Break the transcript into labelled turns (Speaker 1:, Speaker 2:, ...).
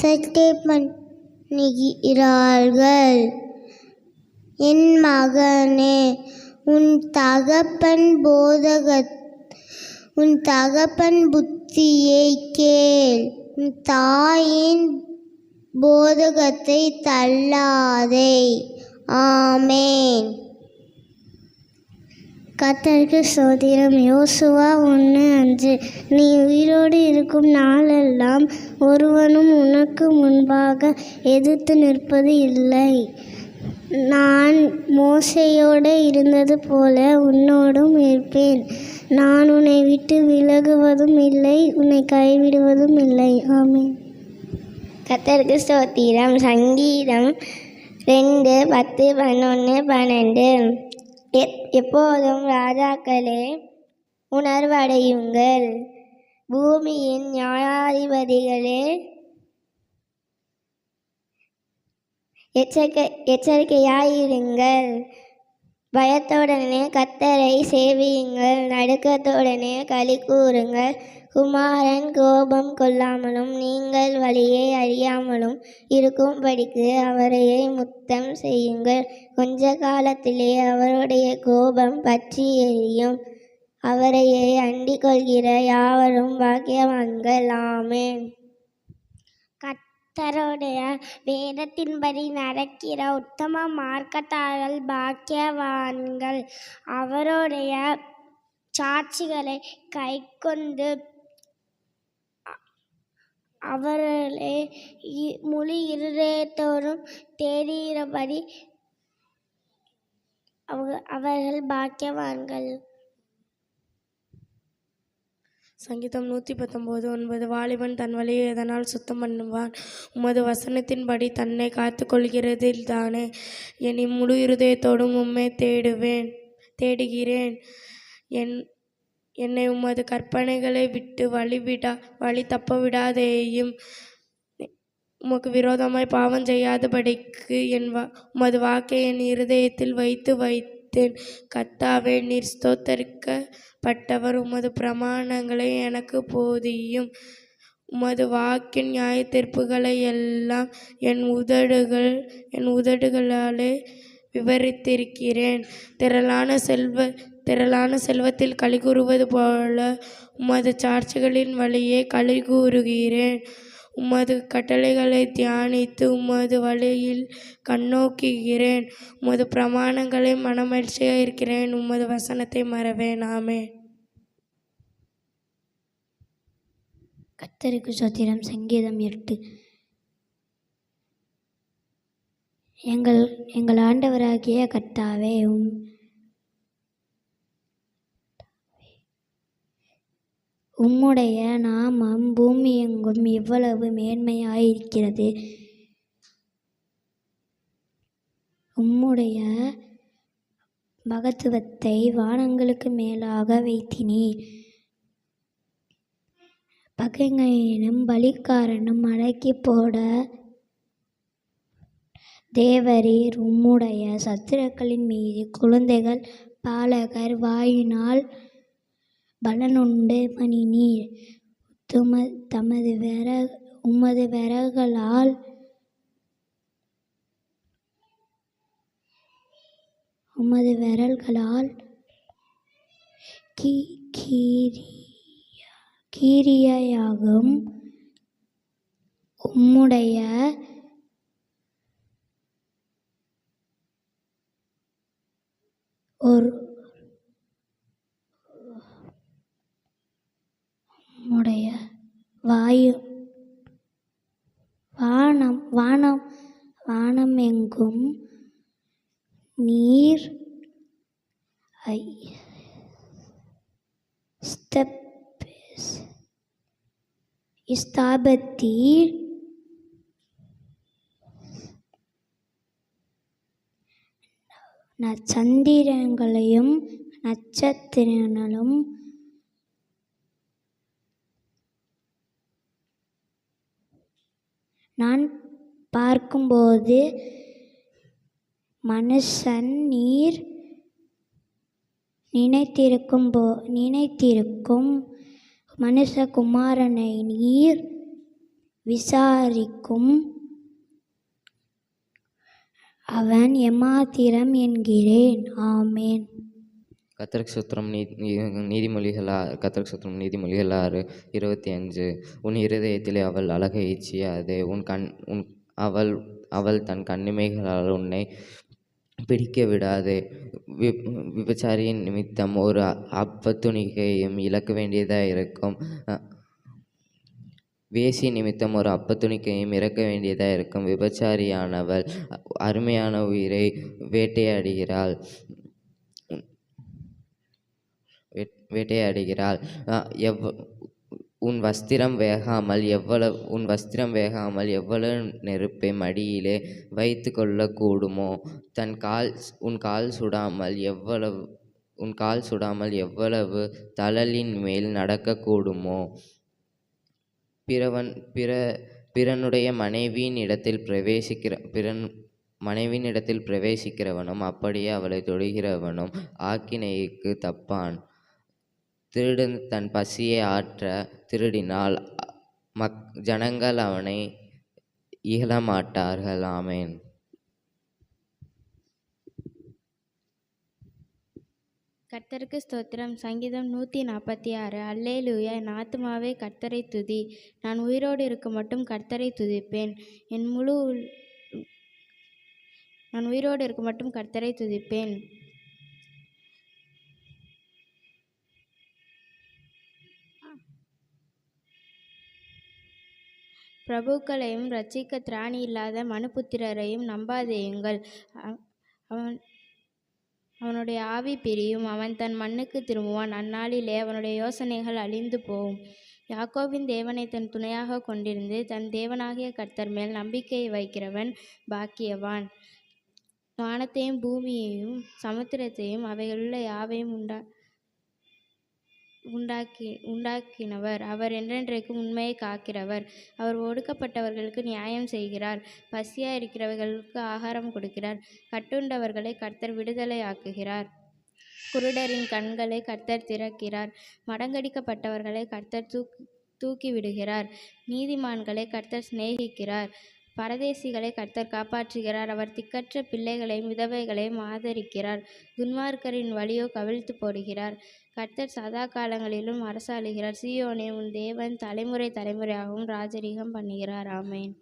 Speaker 1: அசட்டை பண்ணுகிறார்கள் என் மகனே உன் தகப்பன் போதக உன் தகப்பன் புத்தியை கேள். உன் தாயின் போதகத்தை தள்ளாதே. ஆமேன். கத்தருக்கு சோதிரம். யோசுவா ஒன்று அஞ்சு. நீ உயிரோடு இருக்கும் நாளெல்லாம் ஒருவனும் உனக்கு முன்பாக எதிர்த்து நிற்பது இல்லை. நான் மோசையோடு இருந்தது போல உன்னோடும் இருப்பேன். நான் உன்னை விட்டு விலகுவதும் இல்லை உன்னை கைவிடுவதும் இல்லை. ஆமீன். கத்தருக்கு ஸ்தோத்திரம் சங்கீதம் ரெண்டு பத்து பதினொன்று பன்னெண்டு. எப்போதும் ராஜாக்களே உணர்வடையுங்கள். பூமியின் நியாயாதிபதிகளே எச்சரிக்கை எச்சரிக்கையாயிருங்கள். பயத்துடனே கத்தரை சேவியுங்கள் நடுக்கத்துடனே களி கூறுங்கள். குமாரன் கோபம் கொள்ளாமலும் நீங்கள் வழியை அறியாமலும் இருக்கும்படிக்கு அவரையே முத்தம் செய்யுங்கள். கொஞ்ச காலத்திலே அவருடைய கோபம் பற்றி எரியும். அவரையே அண்டிக் கொள்கிற யாவரும் பாக்கியவான்கள். ஆமேன். கர்த்தருடைய வேதத்தின்படி நடக்கிற உத்தம மார்க்கத்தார்கள் பாக்கியவான்கள். அவருடைய சாட்சிகளை கைக்கொண்டு அவர்களே இ- முழு இருதயத்தோறும் தேடுகிறபடி அவர்கள் பாக்கியவான்கள்.
Speaker 2: சங்கீதம் நூற்றி பத்தொம்போது ஒன்பது வாலிபன் தன் வழியை எதனால் சுத்தம் பண்ணுவான்? உமது வசனத்தின்படி தன்னை காத்து கொள்கிறதில் தானே. என் முழு இருதயத்தோடும் உம்மை தேடுவேன் தேடுகிறேன். என் என்னை உமது கற்பனைகளை விட்டு வழிவிடா வழி தப்ப விடாதேயும் உமக்கு விரோதமாய் பாவம் செய்யாதபடிக்கு என் வா உமது வாக்கை என் இருதயத்தில் வைத்து வைத்தேன். கத்தாவே நீர் ஸ்தோத்தரிக்கப்பட்டவர் உமது பிரமாணங்களை எனக்கு போதியும். உமது வாக்கின் நியாயத்தீர்ப்புகளை எல்லாம் என் உதடுகள் என் உதடுகளாலே விவரித்திருக்கிறேன். திரளான செல்வ திரளான செல்வத்தில் களி கூறுவது போல உமது சாட்சிகளின் வழியே களி கூறுகிறேன். உமது கட்டளைகளை தியானித்து உமது வழியில் கண்ணோக்குகிறேன். உமது பிரமாணங்களை மனமகிழ்ச்சியாக இருக்கிறேன். உமது வசனத்தை மறவேன். ஆமே
Speaker 1: கத்தருக்கு சோத்திரம் சங்கீதம் எட்டு. எங்கள் எங்கள் ஆண்டவராகிய கர்த்தாவே உம் உம்முடைய நாமம் பூமியெங்கும் இவ்வளவு மேன்மையாயிருக்கிறது. உம்முடைய மகத்துவத்தை வானங்களுக்கு மேலாக வைத்தினீர். பகைஞனும் பலிக்காரனும் அடக்கி போட தேவரீர் உம்முடைய சத்துருக்களின் மீது குழந்தைகள் பாலகர் வாயினால் பலனுண்டு பண்ணினீர் தும தமது விர உமது விரகளால் உமது விரல்களால் கீ கீரியா கீரியாகும் உம்முடைய ஒரு உம்முடைய வாயு வானம் வானம் எங்கும் நீர் ஐ ஸ்தப் ஸ்தாபத்தீர் சந்திரங்களையும் நட்சத்திரங்களும் நான் பார்க்கும்போது மனுஷன் நீர் நினைத்திருக்கும் போ நினைத்திருக்கும் மனுஷகுமாரனை நீர் விசாரிக்கும். அவன் எம்மாத்திரம் என்கிறேன். ஆமேன்.
Speaker 3: கத்தருக்கு சுத்திரம் நீ நீதிமொழிகளா கத்தருக்கு சுத்திரம் நீதிமொழிகள் ஆறு இருபத்தி அஞ்சு. உன் இருதயத்திலே அவள் அழகை இச்சியாதே உன் கண் உன் அவள் அவள் தன் கண்ணிமைகளால் உன்னை பிடிக்க விடாதே. வி விபச்சாரியின் நிமித்தம் ஒரு அப்பத்துணிகையும் இழக்க வேண்டியதாக இருக்கும். வேசி நிமித்தம் ஒரு அப்பத்துணிக்கையும் இறக்க வேண்டியதாக இருக்கும். விபச்சாரியானவள் அருமையான உயிரை வேட்டையாடுகிறாள். வேட்- வேட்டையாடுகிறாள். எவ் உன் வஸ்திரம் வேகாமல் எவ்வளவு உன் வஸ்திரம் வேகாமல் எவ்வளவு நெருப்பை மடியிலே வைத்து கொள்ளக்கூடுமோ? தன் கால் உன் கால் சுடாமல் எவ்வளவு உன் கால் சுடாமல் எவ்வளவு தளலின் மேல் நடக்கக்கூடுமோ? பிறவன் பிற பிறனுடைய மனைவியின் இடத்தில் பிரவேசிக்கிற பிறன் மனைவியின் இடத்தில் பிரவேசிக்கிறவனும் அப்படியே அவளை தொடுகிறவனும் ஆக்கினைக்கு தப்பான். திருடன் தன் பசியை ஆற்ற திருடினால் மக் ஜனங்கள் அவனை இகழமாட்டார்கள். ஆமேன்.
Speaker 4: கர்த்தருக்கு ஸ்தோத்திரம். சங்கீதம் நூற்றி நாற்பத்தி ஆறு. அல்லேலூயா என் ஆத்மாவே கர்த்தரை துதி. நான் உயிரோடு இருக்க மட்டும் கர்த்தரை துதிப்பேன். என் முழு உள்- நான் உயிரோடு இருக்க மட்டும் கர்த்தரை துதிப்பேன். பிரபுக்களையும் ரட்சிக்க திராணி இல்லாத மனுபுத்திரரையும் நம்பாதேயுங்கள் அவன் அவனுடைய ஆவி பிரியும். அவன் தன் மண்ணுக்கு திரும்புவான். அந்நாளிலே அவனுடைய யோசனைகள் அழிந்து போகும். யாக்கோவின் தேவனை தன் துணையாக கொண்டிருந்து தன் தேவனாகிய கர்த்தர் மேல் நம்பிக்கையை வைக்கிறவன் பாக்கியவான். வானத்தையும் பூமியையும் சமுத்திரத்தையும் அவைகளுள்ள யாவையும் உண்டா உண்டாக்கி உண்டாக்கினவர். அவர் என்றென்றைக்கும் உண்மையை காக்கிறவர். அவர் ஒடுக்கப்பட்டவர்களுக்கு நியாயம் செய்கிறார். பசியா இருக்கிறவர்களுக்கு ஆகாரம் கொடுக்கிறார். கட்டுண்டவர்களை கர்த்தர் விடுதலையாக்குகிறார் குருடரின் கண்களை கர்த்தர் திறக்கிறார். மடங்கடிக்கப்பட்டவர்களை கர்த்தர் தூக்கி தூக்கி விடுகிறார். நீதிமான்களை கர்த்தர் சிநேகிக்கிறார். பரதேசிகளை கர்த்தர் காப்பாற்றுகிறார். அவர் திக்கற்ற பிள்ளைகளையும் விதவைகளையும் ஆதரிக்கிறார். துன்மார்க்கரின் வழியோ கவிழ்த்து போடுகிறார். கர்த்தர் சதா காலங்களிலும் அரசாளுகிறார். சீயோனே உன் தேவன் தலைமுறை தலைமுறையாகவும் ராஜரீகம் பண்ணுகிறார். ஆமேன்.